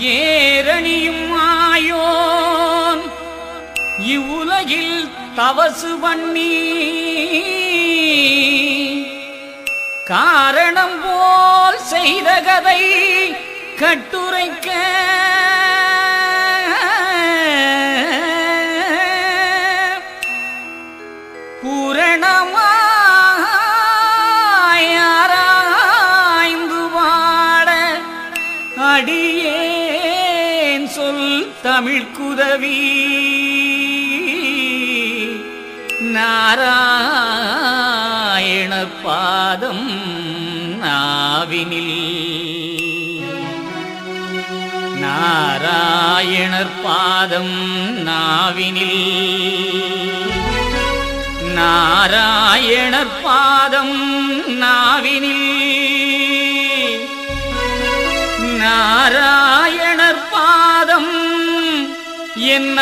ஏரணியும் ஆயோன். இவ்வுலகில் தவசு பண்ணி. காரணம் போல் செய்த கதை கட்டுரைக்க. பூரணமாயாராய்ந்து வாட அடியே. சொல் தமிழ் குதவி. நாராயண பாதம் நாவினில். நாராயணர் பாதம் நாவினில். நாராயணர் பாதம் நாவினில். நாராயணர் என்ன